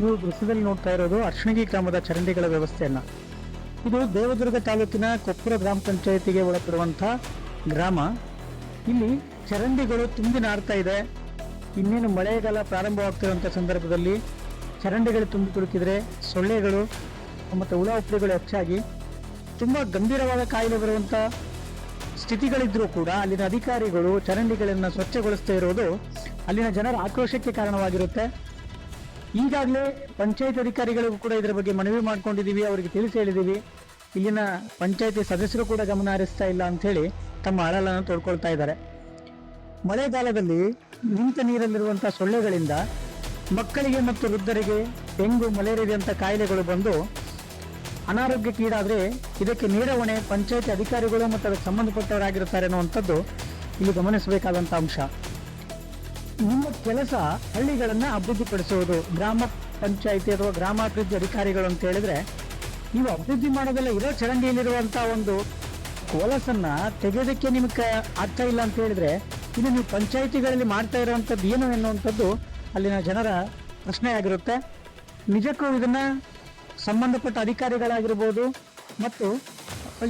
ನೀವು ದೃಶ್ಯದಲ್ಲಿ ನೋಡ್ತಾ ಇರೋದು ಅರ್ಶಣಗಿ ಗ್ರಾಮದ ಚರಂಡಿಗಳ ವ್ಯವಸ್ಥೆಯನ್ನ. ಇದು ದೇವದುರ್ಗ ತಾಲೂಕಿನ ಕೊಪ್ಪುರ ಗ್ರಾಮ ಪಂಚಾಯತಿಗೆ ಒಳಪಡುವಂಥ ಗ್ರಾಮ. ಇಲ್ಲಿ ಚರಂಡಿಗಳು ತುಂಬಿ ನಾಡ್ತಾ ಇದೆ. ಇನ್ನೇನು ಮಳೆಗಾಲ ಪ್ರಾರಂಭವಾಗ್ತಿರುವಂಥ ಸಂದರ್ಭದಲ್ಲಿ ಚರಂಡಿಗಳು ತುಂಬಿ ತುಳುಕಿದ್ರೆ ಸೊಳ್ಳೆಗಳು ಮತ್ತು ಹುಳ ಉಪ್ಪುಗಳು ಹೆಚ್ಚಾಗಿ ತುಂಬ ಗಂಭೀರವಾದ ಕಾಯಿಲೆ ಬರುವಂಥ ಸ್ಥಿತಿಗಳಿದ್ರೂ ಕೂಡ ಅಲ್ಲಿನ ಅಧಿಕಾರಿಗಳು ಚರಂಡಿಗಳನ್ನು ಸ್ವಚ್ಛಗೊಳಿಸ್ತಾ ಇರೋದು ಅಲ್ಲಿನ ಜನರ ಆಕ್ರೋಶಕ್ಕೆ ಕಾರಣವಾಗಿರುತ್ತೆ. ಈಗಾಗಲೇ ಪಂಚಾಯತ್ ಅಧಿಕಾರಿಗಳಿಗೂ ಕೂಡ ಇದರ ಬಗ್ಗೆ ಮನವಿ ಮಾಡ್ಕೊಂಡಿದ್ದೀವಿ, ಅವರಿಗೆ ತಿಳಿಸಿ ಹೇಳಿದ್ದೀವಿ. ಇಲ್ಲಿನ ಪಂಚಾಯತಿ ಸದಸ್ಯರು ಕೂಡ ಗಮನ ಹರಿಸ್ತಾ ಇಲ್ಲ ಅಂಥೇಳಿ ತಮ್ಮ ಅಳಲನ್ನು ತೋಡ್ಕೊಳ್ತಾ ಇದ್ದಾರೆ. ಮಳೆಗಾಲದಲ್ಲಿ ನಿಂತ ನೀರಲ್ಲಿರುವಂಥ ಸೊಳ್ಳೆಗಳಿಂದ ಮಕ್ಕಳಿಗೆ ಮತ್ತು ವೃದ್ಧರಿಗೆ ಡೆಂಗು ಮಲೇರಿಯಾದಂಥ ಕಾಯಿಲೆಗಳು ಬಂದು ಅನಾರೋಗ್ಯಕ್ಕೀಡಾದರೆ ಇದಕ್ಕೆ ನೇರ ಹೊಣೆ ಪಂಚಾಯತಿ ಅಧಿಕಾರಿಗಳು ಮತ್ತು ಅದಕ್ಕೆ ಸಂಬಂಧಪಟ್ಟವರಾಗಿರುತ್ತಾರೆ ಅನ್ನುವಂಥದ್ದು ಇಲ್ಲಿ ಗಮನಿಸಬೇಕಾದಂಥ ಅಂಶ. ನಿಮ್ಮ ಕೆಲಸ ಹಳ್ಳಿಗಳನ್ನ ಅಭಿವೃದ್ಧಿಪಡಿಸುವುದು ಗ್ರಾಮ ಪಂಚಾಯಿತಿ ಅಥವಾ ಗ್ರಾಮಾಭಿವೃದ್ಧಿ ಅಧಿಕಾರಿಗಳು ಅಂತ ಹೇಳಿದ್ರೆ, ನೀವು ಅಭಿವೃದ್ಧಿ ಮಾಡೋದೆಲ್ಲ ಇರೋ ಚರಂಡಿಯಲ್ಲಿರುವಂತ ಒಂದು ಕೋಲಸನ್ನ ತೆಗೆಯೋದಕ್ಕೆ ನಿಮಗೆ ಅರ್ಥ ಇಲ್ಲ ಅಂತ ಹೇಳಿದ್ರೆ ಇದು ನೀವು ಪಂಚಾಯಿತಿಗಳಲ್ಲಿ ಮಾಡ್ತಾ ಇರುವಂಥದ್ದು ಏನು ಎನ್ನುವಂಥದ್ದು ಅಲ್ಲಿನ ಜನರ ಪ್ರಶ್ನೆ ಆಗಿರುತ್ತೆ ನಿಜಕ್ಕೂ ಇದನ್ನ ಸಂಬಂಧಪಟ್ಟ ಅಧಿಕಾರಿಗಳಾಗಿರ್ಬೋದು ಮತ್ತು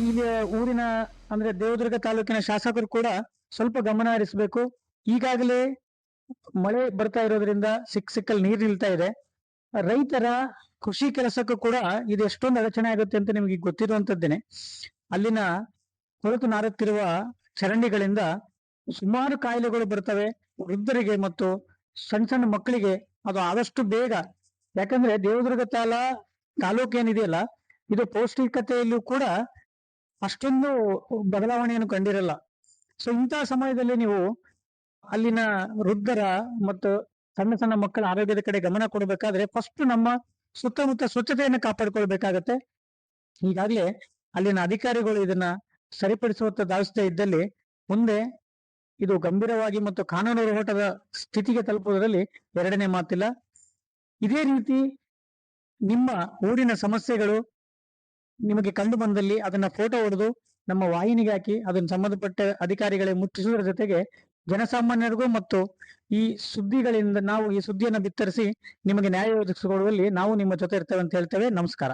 ಇಲ್ಲಿ ಊರಿನ ಅಂದ್ರೆ ದೇವದುರ್ಗ ತಾಲೂಕಿನ ಶಾಸಕರು ಕೂಡ ಸ್ವಲ್ಪ ಗಮನ ಹರಿಸಬೇಕು. ಈಗಾಗಲೇ ಮಳೆ ಬರ್ತಾ ಇರೋದ್ರಿಂದ ಸಿಕ್ ಸಿಕ್ಕಲ್ಲಿ ನೀರು ನಿಲ್ತಾ ಇದೆ. ರೈತರ ಕೃಷಿ ಕೆಲಸಕ್ಕೂ ಕೂಡ ಇದು ಎಷ್ಟೊಂದು ಅಡಚಣೆ ಆಗುತ್ತೆ ಅಂತ ನಿಮಗೆ ಗೊತ್ತಿರುವಂತದ್ದೇನೆ. ಅಲ್ಲಿನ ಹೊರತು ನಾರುತ್ತಿರುವ ಚರಂಡಿಗಳಿಂದ ಸುಮಾರು ಕಾಯಿಲೆಗಳು ಬರ್ತವೆ. ವೃದ್ಧರಿಗೆ ಮತ್ತು ಸಣ್ಣ ಸಣ್ಣ ಮಕ್ಕಳಿಗೆ ಅದು ಆದಷ್ಟು ಬೇಗ. ಯಾಕಂದ್ರೆ ದೇವದುರ್ಗ ತಾಲ ತಾಲೂಕು ಏನಿದೆಯಲ್ಲ, ಇದು ಪೌಷ್ಟಿಕತೆಯಲ್ಲೂ ಕೂಡ ಅಷ್ಟೊಂದು ಬದಲಾವಣೆಯನ್ನು ಕಂಡಿರಲ್ಲ. ಸೊ ಇಂತಹ ಸಮಯದಲ್ಲಿ ನೀವು ಅಲ್ಲಿನ ವೃದ್ಧರ ಮತ್ತು ಸಣ್ಣ ಸಣ್ಣ ಮಕ್ಕಳ ಆರೋಗ್ಯದ ಕಡೆ ಗಮನ ಕೊಡಬೇಕಾದ್ರೆ ಫಸ್ಟ್ ನಮ್ಮ ಸುತ್ತಮುತ್ತ ಸ್ವಚ್ಛತೆಯನ್ನು ಕಾಪಾಡಿಕೊಳ್ಬೇಕಾಗತ್ತೆ. ಈಗಾಗಲೇ ಅಲ್ಲಿನ ಅಧಿಕಾರಿಗಳು ಇದನ್ನ ಸರಿಪಡಿಸುವತ್ತ ಧಾವಿಸ್ತಾ ಇದ್ದಲ್ಲಿ ಮುಂದೆ ಇದು ಗಂಭೀರವಾಗಿ ಮತ್ತು ಕಾನೂನು ಹೋರಾಟದ ಸ್ಥಿತಿಗೆ ತಲುಪುವುದರಲ್ಲಿ ಎರಡನೇ ಮಾತಿಲ್ಲ. ಇದೇ ರೀತಿ ನಿಮ್ಮ ಊರಿನ ಸಮಸ್ಯೆಗಳು ನಿಮಗೆ ಕಂಡು ಬಂದಲ್ಲಿ ಅದನ್ನ ಫೋಟೋ ಹೊಡೆದು ನಮ್ಮ ವಾಹಿನಿಗೆ ಹಾಕಿ ಅದನ್ನ ಸಂಬಂಧಪಟ್ಟ ಅಧಿಕಾರಿಗಳಿಗೆ ಮುಟ್ಟಿಸುವುದರ ಜೊತೆಗೆ ಜನಸಾಮಾನ್ಯರಿಗೂ ಮತ್ತು ಈ ಸುದ್ದಿಗಳಿಂದ ನಾವು ಈ ಸುದ್ದಿಯನ್ನು ಬಿತ್ತರಿಸಿ ನಿಮಗೆ ನ್ಯಾಯ ಒದಗಿಸಿಕೊಡುವಲ್ಲಿ ನಾವು ನಿಮ್ಮ ಜೊತೆ ಇರ್ತೇವೆ ಅಂತ ಹೇಳ್ತೇವೆ. ನಮಸ್ಕಾರ.